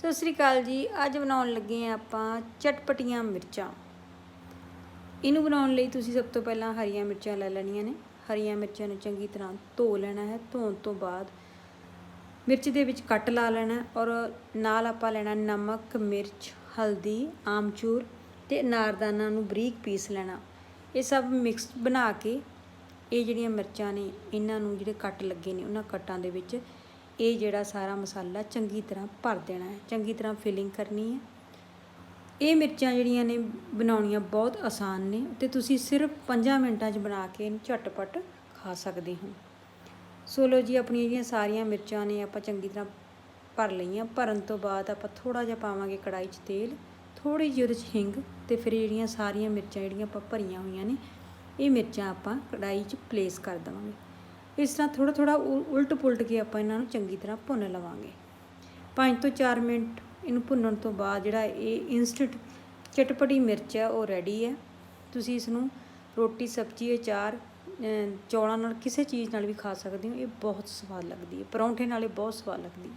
ਸਤਿ ਸ੍ਰੀ ਅਕਾਲ ਜੀ। ਅੱਜ ਬਣਾਉਣ ਲੱਗੇ ਆ ਆਪਾਂ ਚਟਪਟੀਆਂ ਮਿਰਚਾਂ। ਇਹਨੂੰ ਬਣਾਉਣ ਲਈ ਤੁਸੀਂ ਸਭ ਤੋਂ ਪਹਿਲਾਂ ਹਰੀਆਂ ਮਿਰਚਾਂ ਲੈ ਲੈਣੀਆਂ ਨੇ। ਹਰੀਆਂ ਮਿਰਚਾਂ ਨੂੰ ਚੰਗੀ ਤਰ੍ਹਾਂ ਧੋ ਲੈਣਾ ਹੈ, ਧੋਣ ਤੋਂ ਬਾਅਦ ਮਿਰਚ ਦੇ ਵਿੱਚ ਕੱਟ ਲਾ ਲੈਣਾ ਔਰ ਨਾਲ ਆਪਾਂ ਲੈਣਾ ਨਮਕ, ਮਿਰਚ, ਹਲਦੀ, ਆਮਚੂਰ ਤੇ ਅਨਾਰਦਾਨਾ ਨੂੰ ਬਰੀਕ ਪੀਸ ਲੈਣਾ। ਇਹ ਸਭ ਮਿਕਸ ਬਣਾ ਕੇ ਇਹ ਜਿਹੜੀਆਂ ਮਿਰਚਾਂ ਨੇ, ਇਹਨਾਂ ਨੂੰ ਜਿਹੜੇ ਕੱਟ ਲੱਗੇ ਨੇ, ਉਹਨਾਂ ਕੱਟਾਂ ਦੇ ਵਿੱਚ ਇਹ ਜਿਹੜਾ ਸਾਰਾ ਮਸਾਲਾ ਚੰਗੀ ਤਰ੍ਹਾਂ ਭਰ ਦੇਣਾ ਹੈ, ਚੰਗੀ ਤਰ੍ਹਾਂ ਫਿਲਿੰਗ ਕਰਨੀ ਹੈ। ਇਹ ਮਿਰਚਾਂ ਜਿਹੜੀਆਂ ਨੇ ਬਣਾਉਣੀਆਂ ਬਹੁਤ ਆਸਾਨ ਨੇ ਤੇ ਤੁਸੀਂ ਸਿਰਫ 5 ਮਿੰਟਾਂ 'ਚ ਬਣਾ ਕੇ ਇਹਨੂੰ ਝਟਪਟ ਖਾ ਸਕਦੇ ਹੋ। ਸੋ ਲੋ ਜੀ, ਆਪਣੀਆਂ ਜਿਹੜੀਆਂ ਸਾਰੀਆਂ ਮਿਰਚਾਂ ਨੇ ਆਪਾਂ ਚੰਗੀ ਤਰ੍ਹਾਂ ਭਰ ਲਈਆਂ। ਭਰਨ ਤੋਂ ਬਾਅਦ ਆਪਾਂ ਥੋੜਾ ਜਿਹਾ ਪਾਵਾਂਗੇ ਕੜਾਈ 'ਚ ਤੇਲ ਥੋੜੀ ਜਿਹੀ ਉਹਦੇ 'ਚ ਹਿੰਗ ਤੇ ਫਿਰ ਜਿਹੜੀਆਂ ਸਾਰੀਆਂ ਮਿਰਚਾਂ ਜਿਹੜੀਆਂ ਆਪਾਂ ਭਰੀਆਂ ਹੋਈਆਂ ਨੇ, ਇਹ ਮਿਰਚਾਂ ਆਪਾਂ ਕੜਾਈ 'ਚ ਪਲੇਸ ਕਰ ਦੇਵਾਂਗੇ। ਇਸ ਤਰ੍ਹਾਂ ਥੋੜਾ ਥੋੜਾ ਉਲਟ ਪੁਲਟ ਕੇ ਆਪਾਂ ਇਹਨਾਂ ਨੂੰ ਚੰਗੀ ਤਰ੍ਹਾਂ ਭੁੰਨ ਲਵਾਂਗੇ। 5 ਤੋਂ 4 ਮਿੰਟ ਇਹਨੂੰ ਭੁੰਨਣ ਤੋਂ ਬਾਅਦ ਜਿਹੜਾ ਇਹ ਇਨਸਟੈਂਟ ਚਟਪਟੀ ਮਿਰਚ ਹੈ, ਉਹ ਰੈਡੀ ਹੈ। ਤੁਸੀਂ ਇਸ ਨੂੰ ਰੋਟੀ, ਸਬਜ਼ੀ, ਅਚਾਰ ਚੌਲਾਂ ਨਾਲ ਕਿਸੇ ਚੀਜ਼ ਨਾਲ ਵੀ ਖਾ ਸਕਦੇ ਹੋ, ਇਹ ਬਹੁਤ ਸਵਾਦ ਲੱਗਦੀ ਹੈ। ਪਰੌਂਠੇ ਨਾਲੇ ਬਹੁਤ ਸਵਾਦ ਲੱਗਦੀ ਹੈ।